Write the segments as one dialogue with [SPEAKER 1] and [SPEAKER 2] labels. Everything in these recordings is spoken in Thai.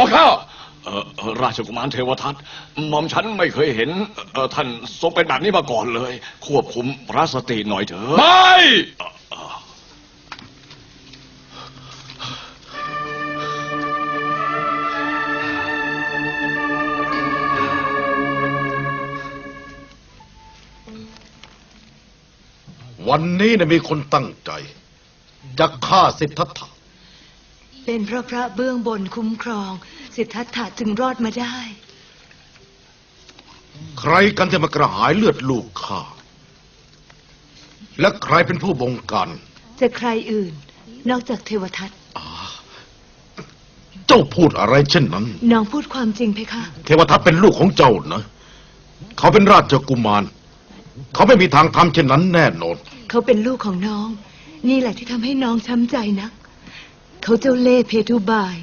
[SPEAKER 1] บอกข้า
[SPEAKER 2] เอ่อเอ่อราชกุมารเทวทัตหม่อมฉันไม่เคยเห็นเอ่อท่านทรงเป็นแบบนี้มาก่อนเลย ควบคุมพระสติหน่อยเถอะ
[SPEAKER 1] ไม่
[SPEAKER 3] วันนี้เนี่ยมีคนตั้งใจจะฆ่าสิทธัตถะ
[SPEAKER 4] เป็นเพราะพระเบื้องบนคุ้มครอง สิทธัตถะจึงรอดมาได้
[SPEAKER 3] ใครกันที่มากระหายเลือดลูกข้า และใครเป็นผู้บงการ
[SPEAKER 4] จะใครอื่น นอกจากเทวทัต
[SPEAKER 3] เจ้าพูดอะไรเช่นนั้น
[SPEAKER 4] น้องพูดความจริงเพคะ
[SPEAKER 3] เทวทัตเป็นลูกของเจ้านะ เขาเป็นราชกุมาร เขาไม่มีทางทำเช่นนั้นแน่นอน
[SPEAKER 4] เขาเป็นลูกของน้อง นี่แหละที่ทำให้น้องช้ำใจนัก เขาเจ้าเล่ห์เพทุบาย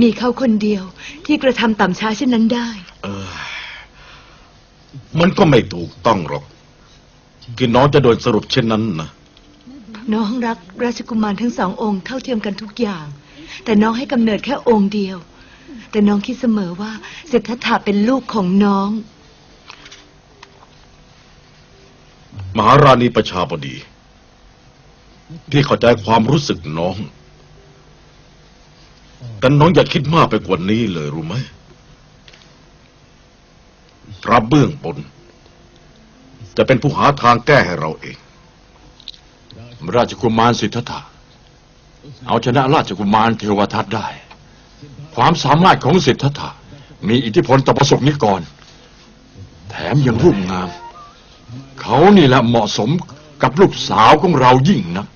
[SPEAKER 4] มีเขาคนเดียวที่กระทำต่ำช้าเช่นนั้นได้
[SPEAKER 3] เออ มันก็ไม่ถูกต้องหรอก ที่น้องจะโดนสรุปเช่นนั้นนะ
[SPEAKER 4] น้องรักราชกุมารทั้งสององค์เท่าเทียมกันทุกอย่าง แต่น้องให้กำเนิดแค่องค์เดียว แต่น้องคิดเสมอว่าสิทธัตถะเป็นลูกของน้อง
[SPEAKER 3] มหาราณีประชาบดีพี่เข้าใจความรู้สึกน้อง แต่น้องอย่าคิดมากไปกว่านี้เลยรู้ไหมพระเบื้องบน จะเป็นผู้หาทางแก้ให้เราเอง
[SPEAKER 1] ราชกุมารสิทธัตถะเอาชนะราชกุมารเทวทัตได้ ความสามารถของสิทธัตถะมีอิทธิพลต่อประสบนิกร แถมยังรูปงาม เขานี่แหละเหมาะสมกับลูกสาวของเรายิ่งนัก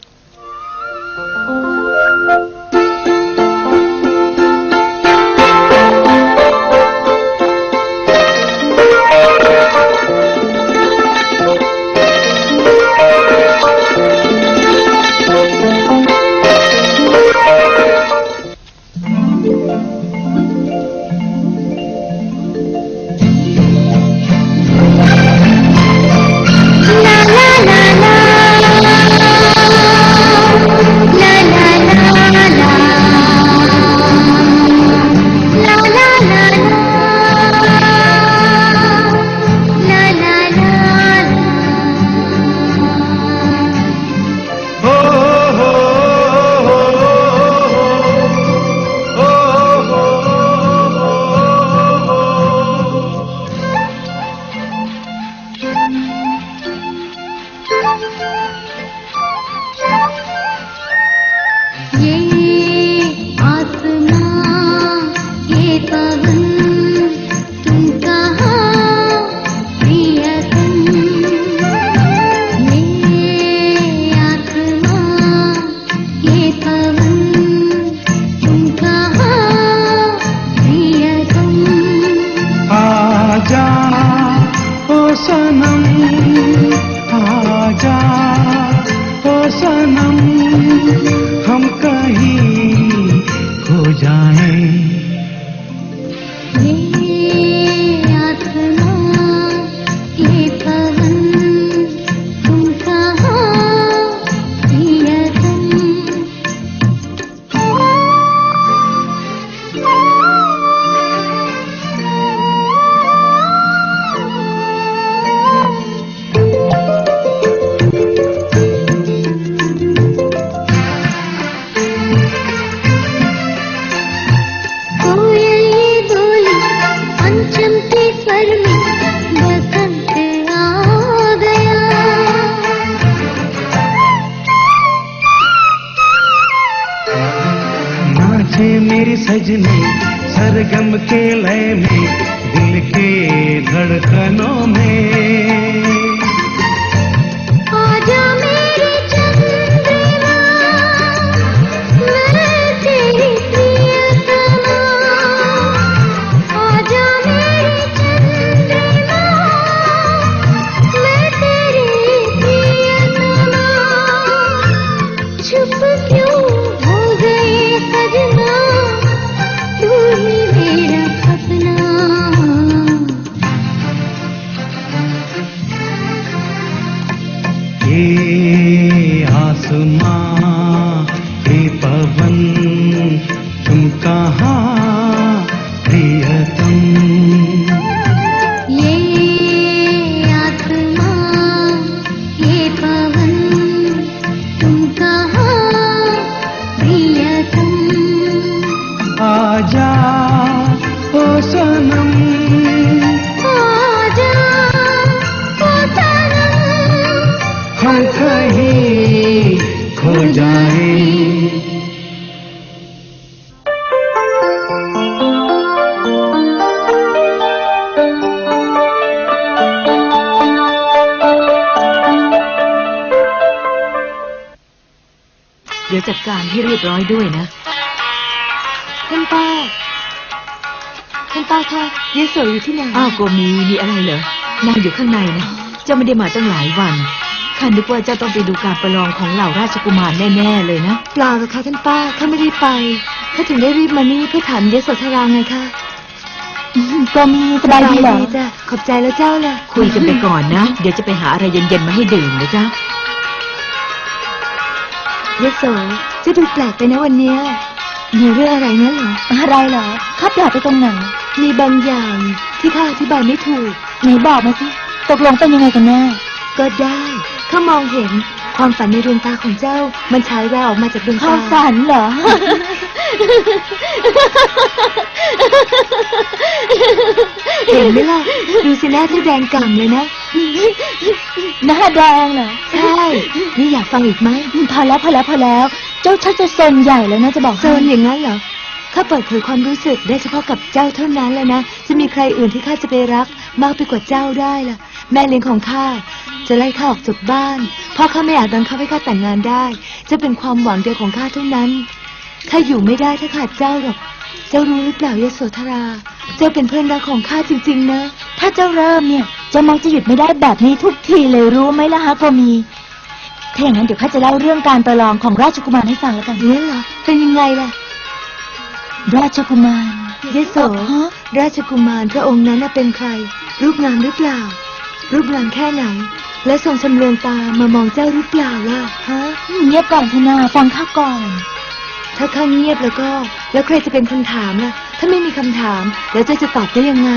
[SPEAKER 5] सनम नाचे मेरी सजनी सरगम के लय में दिल के धड़कनों में।
[SPEAKER 6] เดี๋ยวจัดการให้เรียบร้อยด้วยนะ
[SPEAKER 4] ท่านป้า ท่านป้าคะเยโสอยู่ที่ไหน
[SPEAKER 6] อ้าวโกมีมีอะไรเหรอ นางอยู่ข้างในนะ เจ้าไม่ได้มาตั้งหลายวัน ข้านึกว่าเจ้าต้องไปดูการประลองของเหล่าราชกุมารแน่ๆเลยนะ
[SPEAKER 4] เปล่าหรอกค่ะท่านป้าข้าไม่ได้ไปข้าถึงได้รีบมานี่เพื่อถามเยโสธราไงคะก็มีสบายดีจ้ะขอบใจแล้วเจ้าล่ะ
[SPEAKER 6] คุยกันไปก่อนนะ เดี๋ยวจะไปหาอะไรเย็นๆมาให้ดื่มนะจ๊ะ
[SPEAKER 4] เยโสจะดูแปลกไปนะวันเนี้ยมีเรื่องอะไรนั่นเหรอ
[SPEAKER 7] อะไรเหรอข้าแปลกไปตรงไหน
[SPEAKER 4] มีบางอย่างที่ข้าอธิบายไม่ถูก
[SPEAKER 7] ไหนบอกมาสิ ตกลงเป็นยังไงกันแน่
[SPEAKER 4] ก็ได้ ข้ามองเห็นความฝันในดวงตาของเจ้า มันฉายแววออกมาจากดวง
[SPEAKER 7] เข้า
[SPEAKER 4] ตา
[SPEAKER 7] ฝันเหรอ
[SPEAKER 4] เห็นไหมล่ะ ดูสิหน้าเจ้าแดงก่ำเลยนะ
[SPEAKER 7] หน้าแดงเหรอ
[SPEAKER 4] ใช่ นี่อยากฟังอีกไหม
[SPEAKER 7] พอแล้วพอแล้วพอแล้ว เจ้าชักจะซนใหญ่แล้วนะจะบอก
[SPEAKER 4] โซนอย่างนั้นเหรอ ข้าเปิดเผยความรู้สึกได้เฉพาะกับเจ้าเท่านั้นแล้วนะ จะมีใครอื่นที่ข้าจะไปรัก มากไปกว่าเจ้าได้ล่ะ แม่เลี้ยงของข้า จะไล่ข้าออกจากบ้านเพ่อข้าไม่อาจบังคับให้ข้าแต่งงานได้ จะเป็นความหวังเดียวของข้าเท่านั้นข้าอยู่ไม่ได้ถ้าขาดเจ้าหรอกเจ้ารู้หรือเปล่ายโสธรา เจ้าเป็นเพื่อนรักของข้าจริง ๆ นะ
[SPEAKER 7] ถ้าเจ้าเริ่มเนี่ยเจะมักจะหยุดไม่ได้แบบนี้ทุกทีเลยรู้ไหมล่ะฮะโกมีถ้าอย่างนั้นเดี๋ยวข้าจะเล่าเรื่องการประลองของราชกุมารให้ฟังแล้วกัน
[SPEAKER 4] เนี่ยเหรอเป็นยังไงล่ะ
[SPEAKER 7] ราชกุมาร
[SPEAKER 4] ยโส
[SPEAKER 7] ฮะ
[SPEAKER 4] ราชกุมารพระองค์นั้นน่ะเป็นใคร รูปงามหรือเปล่า รูปงามแค่ไหน และทรงชำเลืองตามามองเจ้าหรือเปล่าล่ะฮะ
[SPEAKER 7] เงียบก่อนเถอะนาฟังข้าก่อน
[SPEAKER 4] ถ้าข้าเงียบแล้วก็ แล้วใครจะเป็นคนถามล่ะ ถ้าไม่มีคำถาม แล้วเจ้าจะตอบได้ยังไง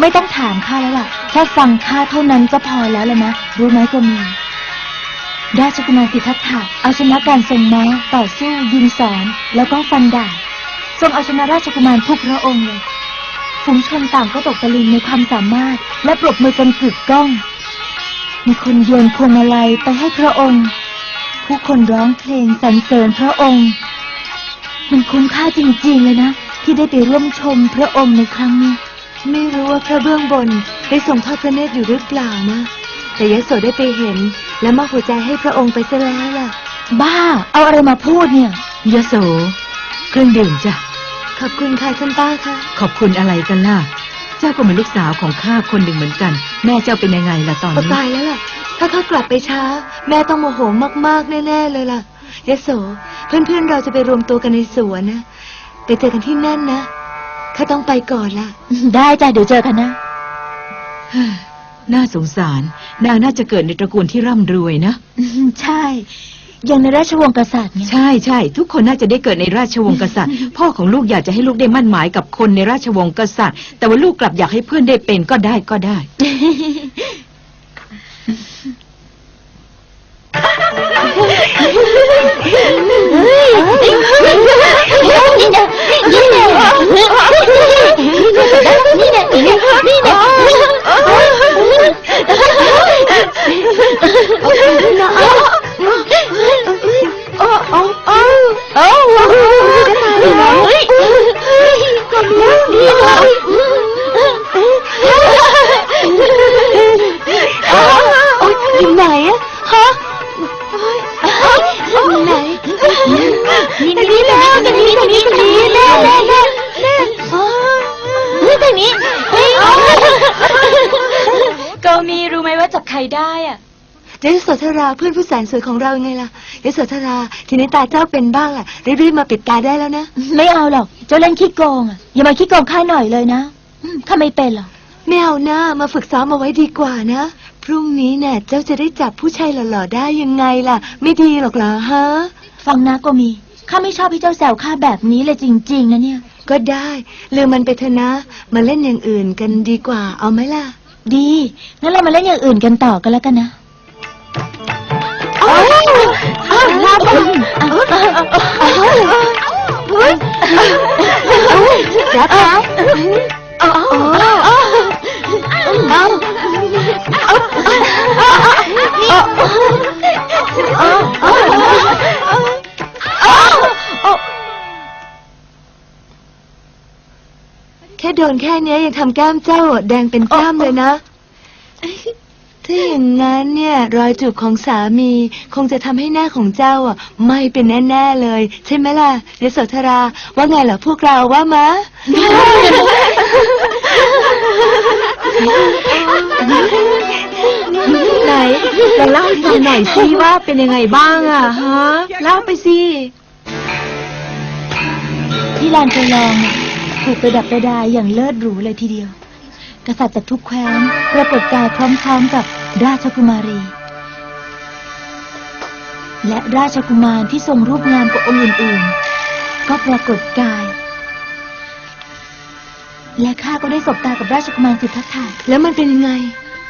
[SPEAKER 7] ไม่ต้องถามข้าแล้วล่ะ แค่ฟังข้าเท่านั้นก็พอแล้วละนะ รู้ไหมโกมีราชกุมารสิทธัตถะเอาชนะการทรงม้าต่อสู้ยิงสอนแล้วก็ฟันดาบทรงเอาชนะราชกุมารทุกพระองค์เลยฝูงชนต่างก็ตกตะลึงในความสามารถ และปรบมือกันกึกก้อง มีคนโยนพวงมาลัยไปให้พระองค์ ผู้คนร้องเพลงสรรเสริญพระองค์ มันคุ้มค่าจริงๆเลยนะ ที่ได้ไปร่วมชมพระองค์ในครั้งนี้
[SPEAKER 4] ไม่รู้ว่าพระเบื้องบนได้ทรงทอดพระเนตรอยู่หรือเปล่านะ แต่ยโสได้ไปเห็น และมอบหัวใจให้พระองค์ไปซะแล้วล่ะ
[SPEAKER 7] บ้า เอาอะไรมาพูดเนี่ย
[SPEAKER 6] ยโส เครื่องดื่มจ้ะ
[SPEAKER 4] ขอบคุณค่ะท่านป้าค่ะ
[SPEAKER 6] ขอบคุณอะไรกันล่ะ เจ้าก็เหมือนลูกสาวของข้าคนหนึ่งเหมือนกัน แม่เจ้าเป็นยังไงล่ะตอน
[SPEAKER 4] ก็
[SPEAKER 6] นี้
[SPEAKER 4] ตายแล้วล่ะ ถ้าเขากลับไปช้า แม่ต้องโมโหมากๆแน่ๆเลยล่ะยโส เพื่อนๆเราจะไปรวมตัวกันในสวนนะ ไปเจอกันที่นั่นนะ ข้าต้องไปก่อนล่ะ
[SPEAKER 7] ได้จ้ะเดี๋ยวเจอกันนะ
[SPEAKER 6] น่าสงสาร นางน่าจะเกิดในตระกูลที่ร่ำรวยนะ
[SPEAKER 7] ใช่ อย่างในราชวงศ์กษัตริย์ไง
[SPEAKER 6] ใช่ใช่ทุกคนน่าจะได้เกิดในราชวงศ์กษัตริย์ พ่อของลูกอยากจะให้ลูกได้มั่นหมายกับคนในราชวงศ์กษัตริย์ แต่ว่าลูกกลับอยากให้เพื่อนได้เป็นก็ได้ก็ได้
[SPEAKER 7] นี่ อยู่ไหนอะฮะไหนนี่นี่นี่แล้วตรงนี้ตรงนี้ตรงนี้แน่แน่แน่แน่นี่ตรงนี้ก็มีรู้ไหมว่าจับใครได้อะ
[SPEAKER 4] ยโสธราเพื่อนผู้แสนสวยของเราไงล่ะ ยโสธราทีนี้ตาเจ้าเป็นบ้างล่ะรีบๆมาปิดตาได้แล้วนะ
[SPEAKER 7] ไม่เอาหรอก เจ้าเล่นขี้โกงอะอย่ามาขี้โกงข้าหน่อยเลยนะอืมข้าไม่เป็นหรอก
[SPEAKER 4] ไม่เอาหน้ามาฝึกซ้อมเอาไว้ดีกว่านะ พรุ่งนี้เนี่ยเจ้าจะได้จับผู้ชายหล่อๆได้ยังไงล่ะ ไม่ดีหรอกเหรอฮะ
[SPEAKER 7] ฟังนะก็มีข้าไม่ชอบให้เจ้าแซวข้าแบบนี้เลยจริง ๆ นะเนี่ย
[SPEAKER 4] ก็ได้ลืมมันไปเถอะนะ มาเล่นอย่างอื่นกันดีกว่าเอาไหมล่ะ
[SPEAKER 7] ดี งั้นเรามาเล่นอย่างอื่นกันต่อกันแล้วกันนะ
[SPEAKER 4] รับครับอ๋อเอาแค่โดนแค่เนี้ยยังทำแก้มเจ้าแดงเป็นจ้ำเลยนะ ถ้าอย่างนั้นเนี่ย รอยจูบของสามีคงจะทำให้หน้าของเจ้าอะไหม่เป็นแน่ๆเลย ใช่ไหมล่ะเดี๋ยวโสธรา ว่าไงล่ะพวกเราว่ามะ ไหนลองเล่าให้ฟังหน่อยสิว่าเป็นยังไงบ้างอะฮะ เล่าไปสิ
[SPEAKER 7] ที่ลานประลองน่ะถูกประดับประดาอย่างเลิศหรูเลยทีเดียว กษัตริย์จากทุกแคว้นปรากฏกายพร้อมๆกับราชกุมารี และราชกุมารที่ทรงรูปงามกว่าองค์อื่นๆ ก็ปรากฏกาย และข้าก็ได้สบตากับราชกุมารสิทธัตถะ
[SPEAKER 4] แล้วมันเป็นยังไง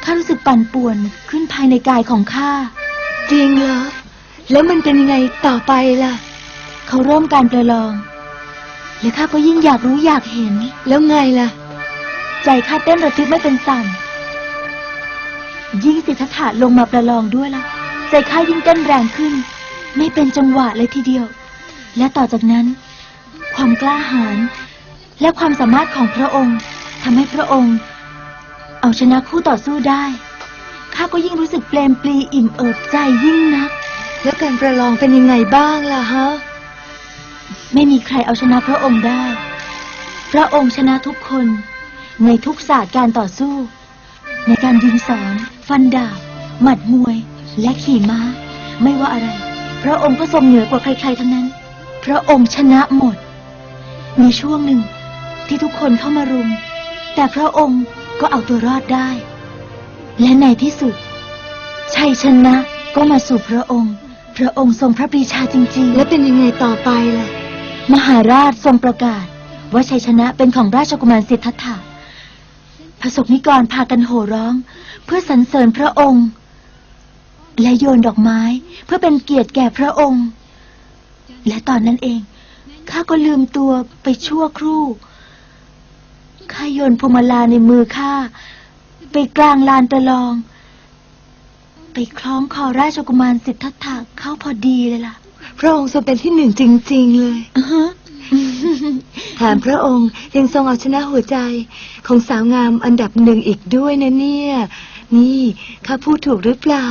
[SPEAKER 7] ข้ารู้สึกปั่นป่วนขึ้นภายในกายของข้า
[SPEAKER 4] จริงเหรอ แล้วมันเป็นยังไงต่อไปล่ะ
[SPEAKER 7] เขาเริ่มการประลอง และข้าก็ยิ่งอยากรู้อยากเห็น
[SPEAKER 4] แล้วไงล่ะ
[SPEAKER 7] ใจข้าเต้นระทึกไม่เป็นสั่น ยิ่งสิทธัตถะลงมาประลองด้วยละใจข้ายิ่งเต้นแรงขึ้น ไม่เป็นจังหวะเลยทีเดียว และต่อจากนั้น ความกล้าหาญและความสามารถของพระองค์ทำให้พระองค์ เอาชนะคู่ต่อสู้ได้ ข้าก็ยิ่งรู้สึกเปลมปลีอิ่มเอิบใจยิ่งนัก
[SPEAKER 4] แล้วการประลองเป็นยังไงบ้างล่ะฮะ
[SPEAKER 7] ไม่มีใครเอาชนะพระองค์ได้ พระองค์ชนะทุกคน ในทุกศาสตร์การต่อสู้ ในการยิงสอนฟันดาบ หมัดมวย และขี่ม้า ไม่ว่าอะไร พระองค์ก็ทรงเหนือกว่าใครๆทั้งนั้น พระองค์ชนะหมด มีช่วงหนึ่งที่ทุกคนเข้ามารุม แต่พระองค์ก็เอาตัวรอดได้ และในที่สุดชัยชนะก็มาสู่พระองค์ พระองค์ทรงพระปรีชาจริงๆ
[SPEAKER 4] แล้วเป็นยังไงต่อไปล่ะ
[SPEAKER 7] มหาราชทรงประกาศ ว่าชัยชนะเป็นของราชกุมารสิทธัตถะ พระสงฆ์นิกรพากันโห่ร้อง เพื่อสรรเสริญพระองค์ และโยนดอกไม้เพื่อเป็นเกียรติแก่พระองค์ และตอนนั้นเองข้าก็ลืมตัวไปชั่วครู่ข้าโยนพวงมาลาในมือข้าไปกลางลานประลอง ไปคล้องคอราชกุมารสิทธัตถะเข้าพอดีเลยล่ะ
[SPEAKER 4] พระองค์ทรงเป็นที่หนึ่งจริง ๆ เลย
[SPEAKER 7] อือฮะ
[SPEAKER 4] แถมพระองค์ยังทรงเอาชนะหัวใจของสาวงามอันดับหนึ่งอีกด้วยนะเนี่ย นี่ข้าพูดถูกหรือเปล่า